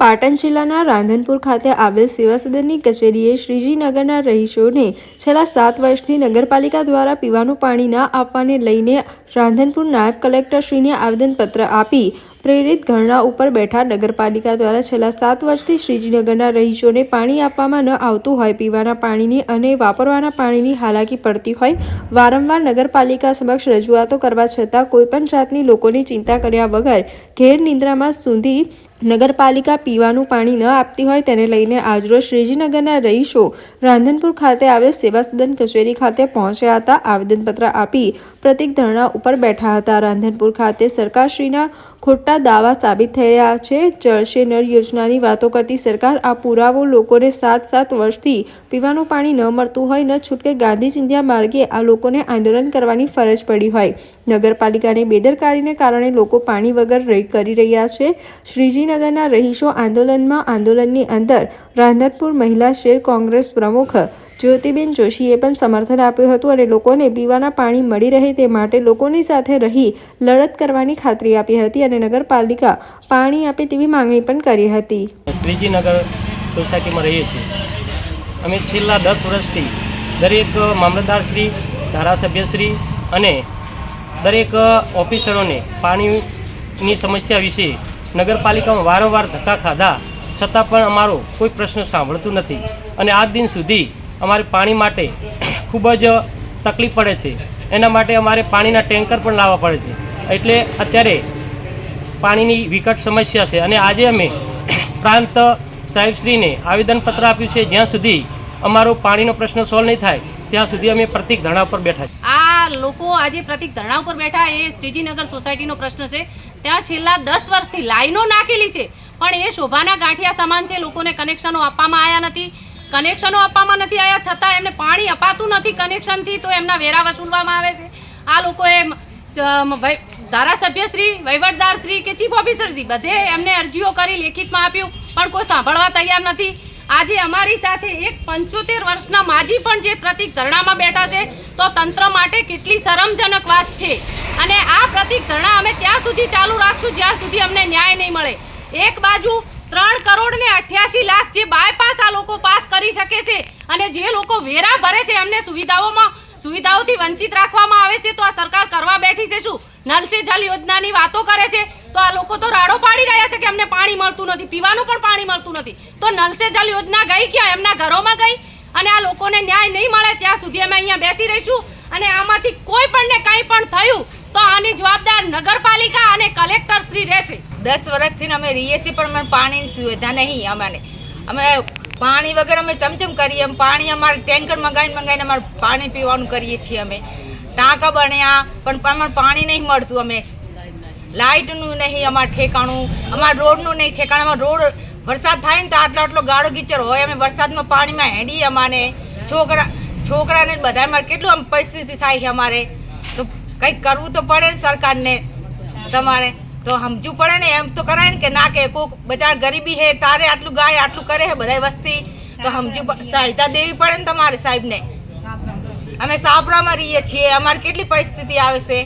પાટણ જિલ્લાના રાંધનપુર ખાતે આવેલ સેવાસદનની કચેરીએ શ્રીજીનગરના રહીશોને છેલ્લા સાત વર્ષથી નગરપાલિકા દ્વારા પીવાનું પાણી ના આપવાને લઈને રાંધનપુર નાયબ કલેક્ટરશ્રીને આવેદનપત્ર આપી પ્રેરિત ધરણા ઉપર બેઠા નગરપાલિકા દ્વારા છેલ્લા સાત વર્ષથી શ્રીજીનગરના રહીશોને પાણી આપવામાં ન આવતું હોય, પીવાના પાણીની અને વાપરવાના પાણીની હાલાકી પડતી હોય, વારંવાર નગરપાલિકા સમક્ષ રજૂઆતો કરવા છતાં કોઈપણ જાતની લોકોની ચિંતા કર્યા વગર ઘેર નિંદ્રામાં સુધી નગરપાલિકા પીવાનું પાણી ન આપતી હોય તેને લઈને આજરોજ શ્રીજીનગરના રહીશો રાંધનપુર ખાતે આવેલ સેવા સદન કચેરી ખાતે પહોંચ્યા હતા. આવેદનપત્ર આપી પ્રતિક ધરણા ઉપર બેઠા હતા. રાંધનપુર ખાતે સરકારશ્રીના ખોટા દાવા સાબિત થઈ રહ્યા છે. જળશે નળ યોજનાની વાતો કરતી સરકાર આ પુરાવો લોકોને સાત સાત વર્ષથી પીવાનું પાણી ન મળતું હોય, ન છૂટકે ગાંધી ચિંધ્યા માર્ગે આ લોકોને આંદોલન કરવાની ફરજ પડી હોય. નગરપાલિકાની બેદરકારીને કારણે લોકો પાણી વગર રહી કરી રહ્યા છે. શ્રીજીનગરના રહીશો આંદોલનમાં, આંદોલનની અંદર રાંધનપુર મહિલા શેર કોંગ્રેસ પ્રમુખ જ્યોતિબેન જોશીએ પણ સમર્થન આપ્યું હતું અને લોકોને પીવાના પાણી મળી રહે તે માટે લોકોની સાથે રહી લડત કરવાની ખાતરી આપી હતી અને નગરપાલિકા પાણી આપે તેવી માંગણી પણ કરી હતી. શ્રીજીનગર સોસાયટીમાં રહીએ છીએ. અમે છેલ્લા દસ વર્ષથી દરેક મામલતદારશ્રી ધારાસભ્યશ્રી અને દરેક ઓફિસરોને પાણીની સમસ્યા વિશે નગરપાલિકામાં વારંવાર ધક્કા ખાધા, છતાં પણ અમારો કોઈ પ્રશ્ન સાંભળતું નથી. અને આજ દિન સુધી અમારે પાણી માટે ખૂબ જ તકલીફ પડે છે. એના માટે અમારે પાણીના ટેન્કર પણ લાવવા પડે છે. એટલે અત્યારે પાણીની વિકટ સમસ્યા છે અને આજે અમે પ્રાંત સાહેબશ્રીને આવેદનપત્ર આપ્યું છે. જ્યાં સુધી અમારો પાણીનો પ્રશ્ન સોલ્વ નહીં થાય, ત્યાં સુધી અમે પ્રતિક ધરણા પર બેઠા છીએ. આ લોકો આજે પ્રતિક ધરણા ઉપર બેઠા, એ શ્રીજીનગર સોસાયટીનો પ્રશ્ન છે. ત્યાં છેલ્લા દસ વર્ષથી લાઈનો નાખેલી છે, પણ એ શોભાના ગાંઠિયા સમાન છે. લોકોને કનેક્શનો આપવામાં આવ્યા નથી. કનેક્શનો આપવામાં નથી આવ્યા. છતાં એમને પાણી અપાતું નથી કનેક્શનથી તો એમના વેરા વસૂલવામાં આવે છે. આ લોકોએ ધારાસભ્યશ્રી વહીવટદારશ્રી કે ચીફ ઓફિસરશ્રી બધે એમને અરજીઓ કરી લેખિતમાં આપ્યું, પણ કોઈ સાંભળવા તૈયાર નથી. આજે અમારી સાથે એક પંચોતેર વર્ષના માજી પણ જે પ્રતિક ધરણામાં બેઠા છે, તો તંત્ર માટે કેટલી શરમજનક વાત છે. અને આ પ્રતિક ધરણા અમે ત્યાં સુધી ચાલુ રાખશું, જ્યાં સુધી અમને ન્યાય નહીં મળે. એક બાજુ ત્રણ કરોડ ને અઠ્યાસી લાખ જે બાયપાસ આ લોકો પાસ કરી શકે છે અને જે લોકો વેરા ભરે છે, એમને સુવિધાઓમાં, સુવિધાઓથી વંચિત રાખવામાં આવે છે, તો આ સરકાર કરવા બેઠી છે શું? નલ જલ યોજનાની વાતો કરે છે, તો આ લોકો તો રાડો પાડી રહ્યા છે કે અમને પાણી મળતું નથી, પીવાનું પણ પાણી મળતું નથી. તો નલ જલ યોજના ગઈ ક્યાં? એમના ઘરોમાં ગઈ અને આ લોકોને ન્યાય નહીં મળે ત્યાં સુધી અમે અહીંયા બેસી રહીશું અને આમાંથી કોઈ પણને કંઈ પણ થયું, તો આની જવાબદાર નગરપાલિકા અને કલેક્ટર દસ વર્ષથી અમે રહીએ છીએ, પણ અમને પાણીની સુવિધા નહીં અમારે. અમે પાણી વગર અમે ચમચમ કરીએ પાણી અમારે ટેન્કર મંગાવીને મંગાવીને અમારે પાણી પીવાનું કરીએ છીએ અમે. ટાંકા બન્યા, પણ અમારે પાણી નહીં મળતું અમે. લાઇટનું નહીં અમારે ઠેકાણું, અમારા રોડનું નહીં ઠેકાણું રોડ વરસાદ થાય ને તો આટલો આટલો ગાળો ગીચર હોય, અમે વરસાદમાં પાણીમાં હેડીએ અમારે છોકરા, છોકરાને બધા અમારે કેટલું આમ પરિસ્થિતિ થાય છે અમારે. તો કંઈક કરવું તો પડે ને સરકારને, તમારે. તો સમજવું પડે ને એમ તો કરાય ને કે ના કે કોક બચાર ગરીબી હે તારે આટલું ગાય આટલું કરે હે બધા વસ્તી. તો સમજવું સહાયતા દેવી પડે ને તમારે સાહેબને. અમે સાપરામાં રહીએ છીએ અમારે કેટલી પરિસ્થિતિ આવે છે?